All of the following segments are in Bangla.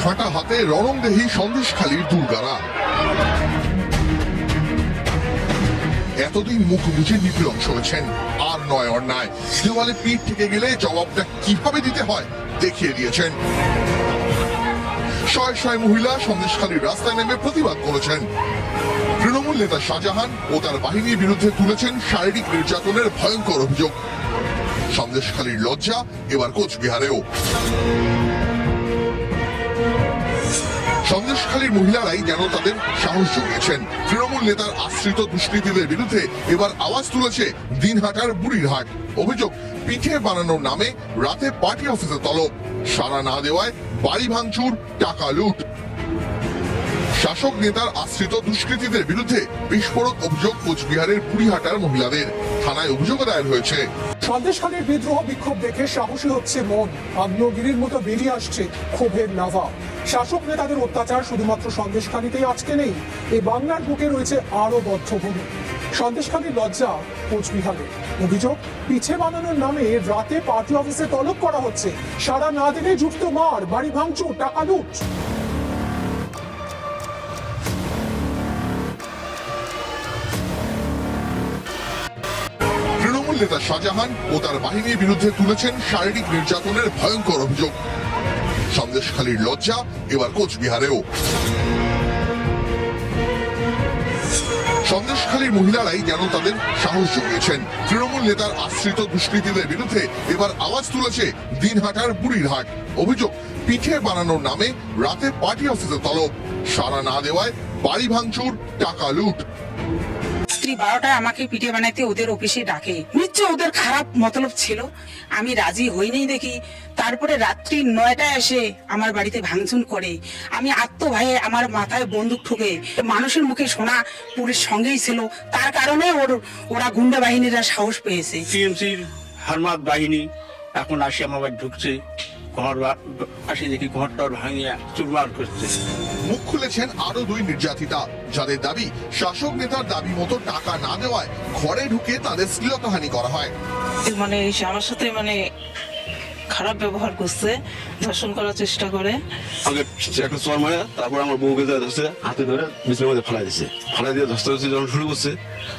ঝাঁটা হাতে রণংদেহী সন্দেশখালীর দুর্গারা। এতদিন মুখ বুঝে নিপীড়ন সয়েছেন আর নয় অন্যায়। দেওয়ালে পিঠ থেকে গেলে জবাবটা কীভাবে দিতে হয়, দেখিয়ে দিয়েছেন। শয় শয় মহিলা সন্দেশখালীর রাস্তায় নেমে প্রতিবাদ করেছেন। তৃণমূল নেতা শাহজাহান ও তার বাহিনীর বিরুদ্ধে তুলেছেন শারীরিক নির্যাতনের ভয়ঙ্কর অভিযোগ। সন্দেশখালীর লজ্জা এবার কোচবিহারেও। সন্দেশখালীর মহিলারাই যেন তাদের সাহস জুগিয়েছেন। তৃণমূল নেতার আশ্রিত দুষ্কৃতীদের বিরুদ্ধে এবার আওয়াজ তুলেছে দিনহাটার বুড়িরহাট। অভিযোগ, পিঠে বানানোর নামে রাতে পার্টি অফিসে তলব। সারা না দেওয়ায় বাড়ি ভাঙচুর, টাকা লুট। শাসক নেতার আশ্রিত দুষ্কৃতীদের বিরুদ্ধে বিস্ফোরক অভিযোগ কোচবিহারের বুড়িহাটার মহিলাদের। থানায় অভিযোগ দায়ের হয়েছে। সন্দেশখালীর বিদ্রোহ বিক্ষোভ দেখে সাহসী হচ্ছে মন। আগ্নেয়গিরির মতো বেরিয়ে আসছে ক্ষোভের লাভা। শাসক নেতাদের অত্যাচার শুধুমাত্র সন্দেশখালীতেই আজকে নেই, এই বাংলার বুকে রয়েছে আরও বদ্ধভূমি। সন্দেশখালীর লজ্জা কোচবিহারে। অভিযোগ, পিছে বানানোর নামে রাতে পার্টি অফিসে তলব করা হচ্ছে। সারা না দিলে যুক্ত মার, বাড়ি ভাঙচুর, টাকা লুট। নেতা শাহজাহান ও তার বাহিনীর বিরুদ্ধে তুলেছেন শারীরিক নির্যাতনের ভয়ঙ্কর অভিযোগ। সন্দেশখালীর লজ্জা, এবার কোচবিহারেও। সন্দেশখালীর মহিলারাই যেন তাদের সাহস জুগিয়েছেন। তৃণমূল নেতার আশ্রিত দুষ্কৃতীদের বিরুদ্ধে এবার আওয়াজ তুলেছে দিনহাটার বুড়িরহাট। অভিযোগ, পিঠে বানানোর নামে রাতে পার্টি অফিসে তলব। সারা না দেওয়ায় বাড়ি ভাঙচুর, টাকা লুট। রাত্রি বারোটায় আমাকে পিঠে বানাইতে ওদের অফিসে ডাকে। নিশ্চয় ওদের খারাপ মতলব ছিল। আমি রাজি হইনি দেখি। তারপরে রাত্রি নয়টায় এসে আমার বাড়িতে ভাঙচুন করে। আমি আত্ম ভয়ে আমার মাথায় বন্দুক ঠুকে। মানুষের মুখে শোনা পুলিশ সঙ্গেই ছিল। তার কারণে ওর ওরা গুন্ডা বাহিনীরা সাহস পেয়েছে। টিএমসির হারমাত বাহিনী এখন আসি আমার ঢুকছে। ঘর আসি দেখি ঘরটার ভাঙিয়ে চুরমার করছে। মুখ খুলেছেন আরও দুই নির্যাতিতা যাদের দাবি শাসক নেতার দাবি মতো টাকা না দেওয়ায় ঘরে ঢুকে তাদের শ্লীলতাহানি করা হয়। মানে এসে আমার সাথে মানে খারাপ ব্যবহার করছে ধর্ষণ করার চেষ্টা করে। আগে একটা চর মারা তারপর আমার বউকে ধরে ধরছে হাতে ধরে বিছানার মধ্যে ফালাই দিছে। ফালাই দিয়ে ধরতে ধরতে যখন শুরু করছে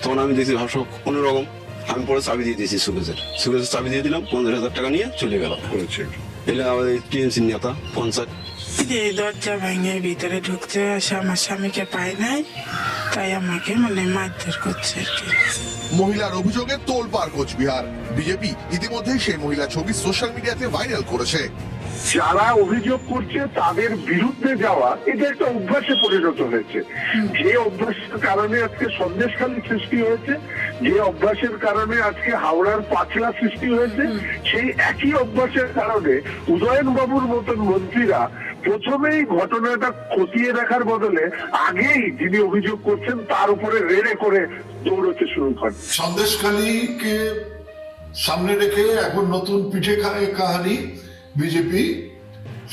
তখন আমি দেখছি ভাবছ অন্যরকম। আমি পরে চাবি দিয়ে দিয়েছি সুকেজের সুকেজের চাবি দিয়ে দিলাম পঞ্চাশ হাজার টাকা নিয়ে চলে গেল। এলে আমাদের টিএমসি নেতা? পঞ্চায়েত? এই দরজা ভেঙে ভিতরে আসে আমার স্বামীকে পায় নাই, তাই আমাকে মানে মারধর করছে আর কি। মহিলার অভিযোগে তোলপাড় কোচবিহার। বিজেপি ইতিমধ্যে সেই মহিলা ছবি সোশ্যাল মিডিয়াতে ভাইরাল করেছে। যারা অভিযোগ করছে তাদের বিরুদ্ধে যাওয়া, এটা একটা অভ্যাসে পরিণত হয়েছে। যে অভ্যাসের কারণে আজকে সন্দেশখালী সৃষ্টি হয়েছে, যে অভ্যাসের কারণে আজকে হাওড়ার পাঁচলা সৃষ্টি হয়েছে, সেই একই অভ্যাসের কারণে উদয়ন বাবুর মতন মন্ত্রীরা প্রথমেই ঘটনাটা খতিয়ে দেখার বদলে আগেই যিনি অভিযোগ করছেন, তার উপরে রেড়ে করে দৌড়তে শুরু করেন। সন্দেশখালীকে সামনে রেখে এখন নতুন পিঠে খায় কাহানি বিজেপি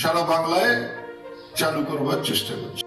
সারা বাংলায় চালু করবার চেষ্টা করছে।